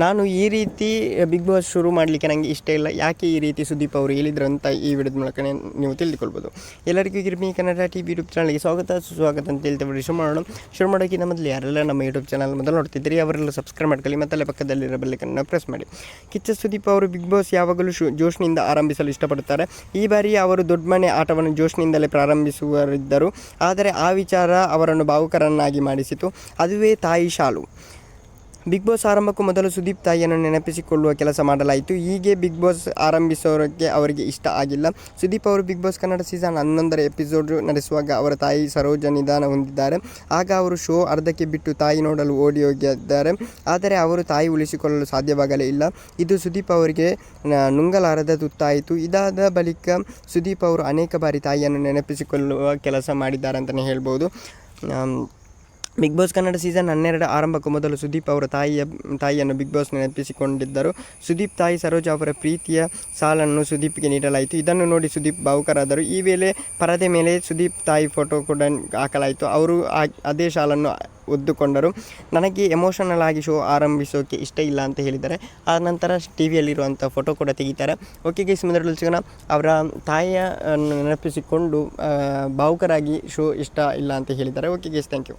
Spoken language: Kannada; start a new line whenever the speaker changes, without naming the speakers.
ನಾನು ಈ ರೀತಿ ಬಿಗ್ ಬಾಸ್ ಶುರು ಮಾಡಲಿಕ್ಕೆ ನನಗೆ ಇಷ್ಟ ಇಲ್ಲ. ಯಾಕೆ ಈ ರೀತಿ ಸುದೀಪ್ ಅವರು ಹೇಳಿದ್ರು ಅಂತ ಈ ವಿಡಿಯೋದ ಮೂಲಕ ನೀವು ತಿಳಿದುಕೊಳ್ಬೋದು. ಎಲ್ಲರಿಗೂ Girmi Kannada T V YouTube ಚಾನಲ್ಗೆ ಸ್ವಾಗತ. ಸುಸ್ವಾಗತ ಅಂತ ಹೇಳ್ತೇವೆ ಶುರು ಮಾಡೋಣ. ಶುರು ಮಾಡೋಕ್ಕಿಂತ ಮೊದಲು ಯಾರೆಲ್ಲ ನಮ್ಮ ಯೂಟ್ಯೂಬ್ ಚಾನಲ್ ಮೊದಲು ನೋಡ್ತಿದ್ದೀರಿ, ಅವರೆಲ್ಲ ಸಬ್ಸ್ಕ್ರೈಬ್ ಮಾಡ್ಕೊಳ್ಳಿ ಮತ್ತಲ್ಲೇ ಪಕ್ಕದಲ್ಲಿರೋ ಬೆಲ್ಲಕ್ಕನ್ನು ಪ್ರೆಸ್ ಮಾಡಿ. ಕಿಚ್ಚ ಸುದೀಪ್ ಅವರು ಬಿಗ್ ಬಾಸ್ ಯಾವಾಗಲೂ ಶು, ಜೋಶ್ನಿಂದ ಆರಂಭಿಸಲು ಇಷ್ಟಪಡುತ್ತಾರೆ ಈ ಬಾರಿ ಅವರು ದೊಡ್ಡ ಮನೆ ಆಟವನ್ನು ಜೋಶ್ನಿಂದಲೇ ಪ್ರಾರಂಭಿಸುವರಿದ್ದರು. ಆದರೆ ಆ ವಿಚಾರ ಅವರನ್ನು ಭಾವುಕರನ್ನಾಗಿ ಮಾಡಿಸಿತು. ಅದುವೇ ತಾಯಿ ಶಾಲು. ಬಿಗ್ ಬಾಸ್ ಆರಂಭಕ್ಕೂ ಮೊದಲು ಸುದೀಪ್ ತಾಯಿಯನ್ನು ನೆನಪಿಸಿಕೊಳ್ಳುವ ಕೆಲಸ ಮಾಡಲಾಯಿತು. ಹೀಗೆ ಬಿಗ್ ಬಾಸ್ ಆರಂಭಿಸೋರಕ್ಕೆ ಅವರಿಗೆ ಇಷ್ಟ ಆಗಿಲ್ಲ. ಸುದೀಪ್ ಅವರು ಬಿಗ್ ಬಾಸ್ ಕನ್ನಡ ಸೀಸನ್ ಹನ್ನೊಂದರ ಎಪಿಸೋಡ್ ನಡೆಸುವಾಗ ಅವರ ತಾಯಿ ಸರೋಜ ನಿಧಾನ ಹೊಂದಿದ್ದಾರೆ. ಆಗ ಅವರು ಶೋ ಅರ್ಧಕ್ಕೆ ಬಿಟ್ಟು ತಾಯಿ ನೋಡಲು ಓಡಿ ಹೋಗಿದ್ದಾರೆ. ಆದರೆ ಅವರು ತಾಯಿ ಉಳಿಸಿಕೊಳ್ಳಲು ಸಾಧ್ಯವಾಗಲೇ ಇಲ್ಲ. ಇದು ಸುದೀಪ್ ಅವರಿಗೆ ನುಂಗಲಾರದ ತುತ್ತಾಯಿತು. ಇದಾದ ಬಳಿಕ ಸುದೀಪ್ ಅವರು ಅನೇಕ ಬಾರಿ ತಾಯಿಯನ್ನು ನೆನಪಿಸಿಕೊಳ್ಳುವ ಕೆಲಸ ಮಾಡಿದ್ದಾರೆ ಅಂತಲೇ ಹೇಳ್ಬೋದು ಬಿಗ್ ಬಾಸ್ ಕನ್ನಡ ಸೀಸನ್ ಹನ್ನೆರಡು ಆರಂಭಕ್ಕೂ ಮೊದಲು ಸುದೀಪ್ ಅವರ ತಾಯಿಯ, ತಾಯಿಯನ್ನು ಬಿಗ್ ಬಾಸ್ ನೆನಪಿಸಿಕೊಂಡಿದ್ದರು. ಸುದೀಪ್ ತಾಯಿ ಸರೋಜ ಅವರ ಪ್ರೀತಿಯ ಸಾಲನ್ನು ಸುದೀಪ್ಗೆ ನೀಡಲಾಯಿತು. ಇದನ್ನು ನೋಡಿ ಸುದೀಪ್ ಭಾವುಕರಾದರು. ಈ ವೇಳೆ ಪರದೆ ಮೇಲೆ ಸುದೀಪ್ ತಾಯಿ ಫೋಟೋ ಕೂಡ ಹಾಕಲಾಯಿತು. ಅವರು ಅದೇ ಶಾಲನ್ನು ಒದ್ದುಕೊಂಡರು. ನನಗೆ ಎಮೋಷನಲ್ ಆಗಿ ಶೋ ಆರಂಭಿಸೋಕೆ ಇಷ್ಟ ಇಲ್ಲ ಅಂತ ಹೇಳಿದ್ದಾರೆ. ಆ ನಂತರ ಟಿ ವಿಯಲ್ಲಿರುವಂಥ ಫೋಟೋ ಕೂಡ ತೆಗಿತಾರೆ. ಓಕೆ ಗೈಸ್ ಮೊದಲು ಸಿಗೋಣ. ಅವರ ತಾಯಿಯನ್ನು ನೆನಪಿಸಿಕೊಂಡು ಭಾವುಕರಾಗಿ ಶೋ ಇಷ್ಟ ಇಲ್ಲ ಅಂತ ಹೇಳಿದ್ದಾರೆ. Okay guys thank you